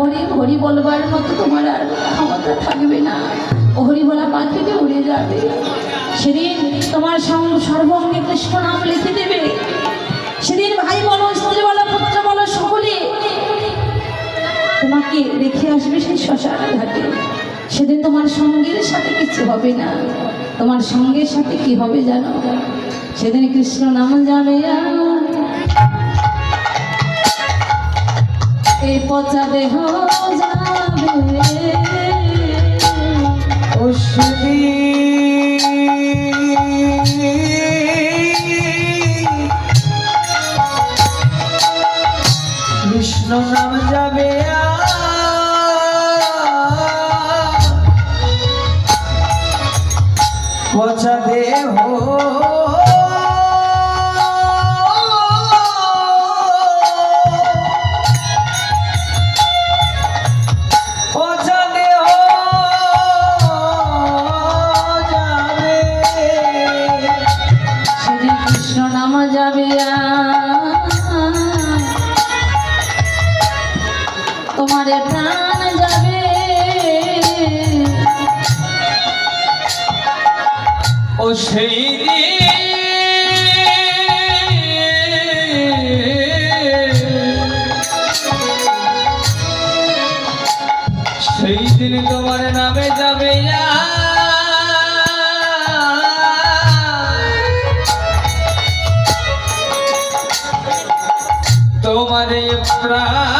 হরি হরি বলবার মতো তোমার আর ক্ষমতা থাকবে না। হরি বলা পাখিতে উড়ে যাবে। সেদিন তোমার সর্বঙ্গে কৃষ্ণ নাম লিখে দেবে। সেদিন ভাই বলো, স্ত্রী বলো, পুত্র বলো, সকলে তোমাকে রেখে আসবে সেই শ্মশান ঘাটে। সেদিন তোমার সঙ্গের সাথে কিছু হবে না। তোমার সঙ্গের সাথে কি হবে জানো? সেদিন কৃষ্ণ নাম যাবে আর এই পচা দেহ যাবে অশ্বিনী কৃষ্ণ নাম যাবে পচা দেহ তোমারে ও সেই তোমার নামে যাবে তোমার প্রাণ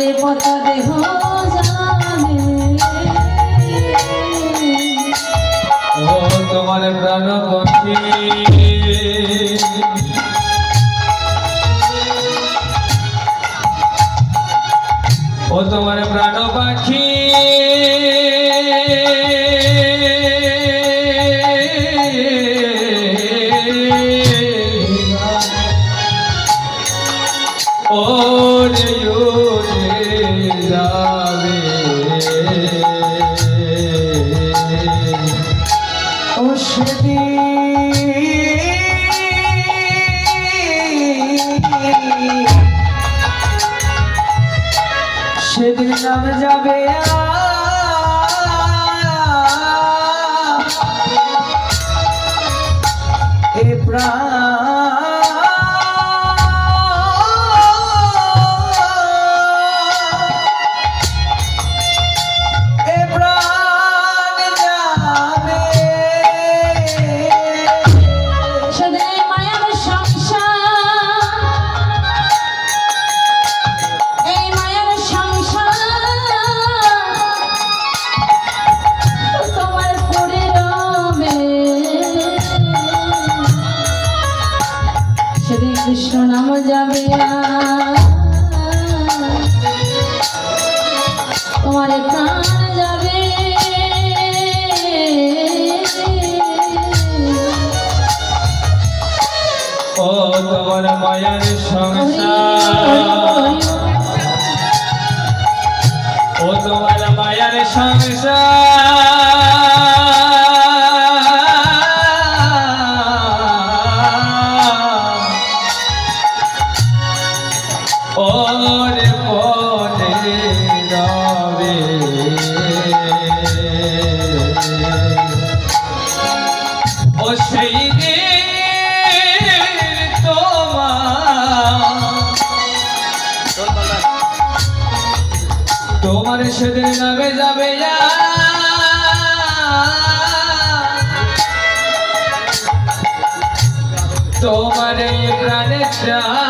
এ পচা দেহ ও তোমার প্রাণ পক্ষী ও তোমার প্রাণ পাখি। রে ও রে যাবে। ও সেদিন। সেদিন যাবে এ প্রাণ মায়ার সংসার। ও তোমার মায়ার সংসার। সেই তোমার এই প্রাণে যাবে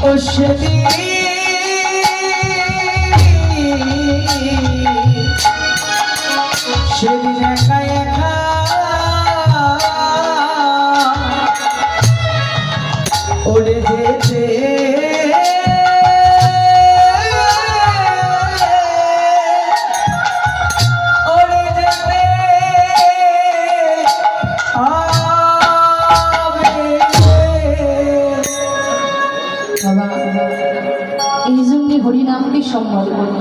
ও সেদিন সম্মান করো